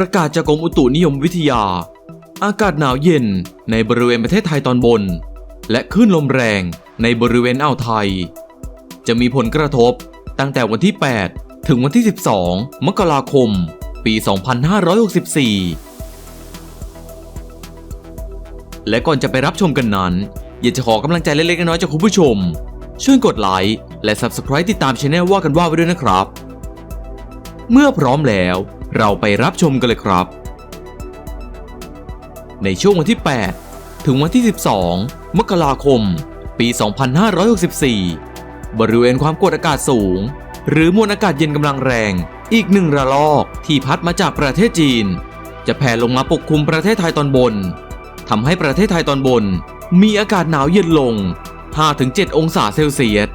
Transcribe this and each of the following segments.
ประกาศจากกรมอุตุนิยมวิทยา อากาศหนาวเย็นในบริเวณประเทศไทยตอนบน และคลื่นลมแรงในบริเวณอ่าวไทย จะมีผลกระทบตั้งแต่วันที่ 8 ถึงวันที่ 12 มกราคม ปี 2564 และก่อนจะไปรับชมกันนั้น อยากจะขอกำลังใจเล็กๆน้อยๆจากคุณผู้ชม ช่วยกดไลค์และ Subscribe ติดตามช anel ว่ากันว่าไว้ด้วยนะครับ เมื่อพร้อมแล้ว เราไปรับชมกันเลยครับ ในช่วงวันที่ 8 ถึงวันที่ 12 มกราคม ปี 2564 บริเวณความกดอากาศสูง หรือมวลอากาศเย็นกำลังแรงอีกหนึ่งระลอกที่พัดมาจากประเทศจีน จะแผ่ลงมาปกคลุมประเทศไทยตอนบนทำให้ประเทศไทยตอนบน มีอากาศหนาวเย็นลง 5-7 องศาเซลเซียส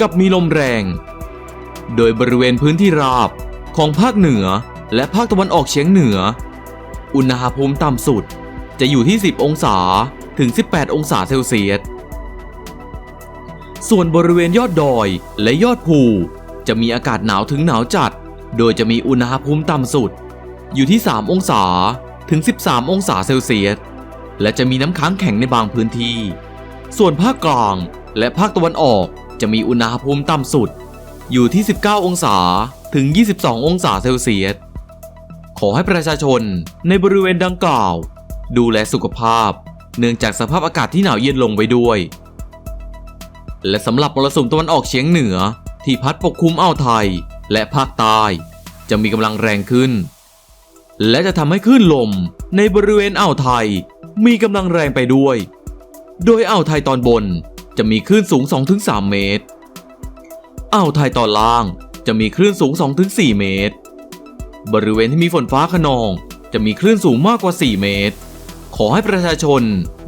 กับมีลมแรง โดยบริเวณพื้นที่ราบของภาคเหนือ และภาคตะวันออกเฉียงเหนือ อุณหภูมิต่ำสุดจะอยู่ที่ 10 องศาถึง 18 องศาเซลเซียส ส่วนบริเวณยอดดอยและยอดภู จะมีอากาศหนาวถึงหนาวจัด โดยจะมีอุณหภูมิต่ำสุด อยู่ที่ 3 องศาถึง 13 องศาเซลเซียส และจะมีน้ำค้างแข็งในบางพื้นที่ ส่วนภาคกลางและภาคตะวันออกจะมีอุณหภูมิต่ำสุด อยู่ที่ 19 องศาถึง 22 องศาเซลเซียส ขอให้ประชาชนในบริเวณดังกล่าว ดูแลสุขภาพ เนื่องจากสภาพอากาศที่หนาวเย็นลงไปด้วย และสำหรับมรสุมตะวันออกเฉียงเหนือ ที่พัดปกคลุมอ่าวไทยและภาคใต้จะมีกำลังแรงขึ้น และจะทำให้คลื่นลมในบริเวณอ่าวไทยมีกำลังแรงไปด้วย โดยอ่าวไทยตอนบนจะมีคลื่นสูง 2-3 เมตร อ่าวไทยตอนล่างจะมีคลื่นสูง 2-4 เมตร บริเวณที่มีฝนฟ้าขนอง จะมีคลื่นสูงมากกว่า 4 เมตร ขอให้ประชาชน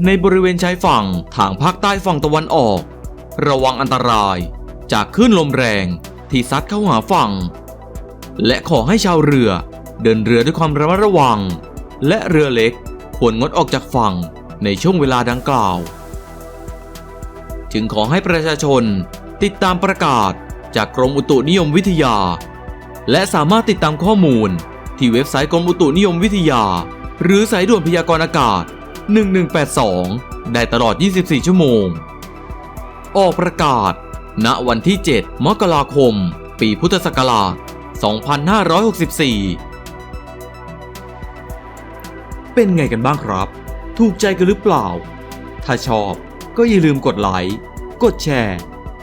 ในบริเวณชายฝั่งทางภาคใต้ฝั่งตะวันออก ระวังอันตราย จากคลื่นลมแรงที่ซัดเข้าหาฝั่ง และขอให้ชาวเรือเดินเรือด้วยความระมัดระวัง และเรือเล็กควรงดออกจากฝั่งในช่วงเวลาดังกล่าว จึงขอให้ประชาชนติดตามประกาศจากกรมอุตุนิยมวิทยา และสามารถติดตามข้อมูล ที่เว็บไซต์กรมอุตุนิยมวิทยา หรือสายด่วนพยากรณ์อากาศ 1182 ได้ตลอด 24 ชั่วโมง ออกประกาศ ณ วันที่ 7 มกราคม ปีพุทธศักราช 2564 เป็นไงกันบ้างครับ ถูกใจกันหรือเปล่า ถ้าชอบก็อย่าลืมกดไลค์ กดแชร์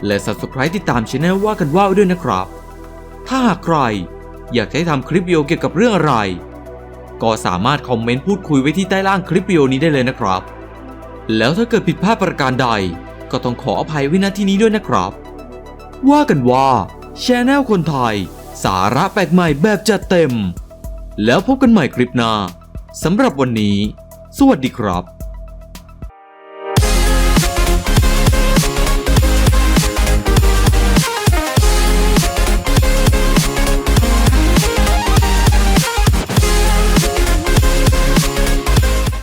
และ Subscribe ติดตามช anel ว่ากันว่าด้วยนะครับ ถ้าหากใคร อยากให้ทำคลิปวิดีโอเกี่ยวกับเรื่องอะไร ก็สามารถคอมเมนต์พูดคุยไว้ที่ใต้ล่างคลิปวิดีโอนี้ได้เลยนะครับ แล้วถ้าเกิดผิดพลาดประการใด ก็ต้องขออภัยไว้ณที่นี้ด้วยนะครับ ว่ากันว่าช anel คนไทย สาระแปลกใหม่แบบจัดเต็ม แล้วพบกันใหม่คลิปหน้าสำหรับวันนี้ สวัสดีครับ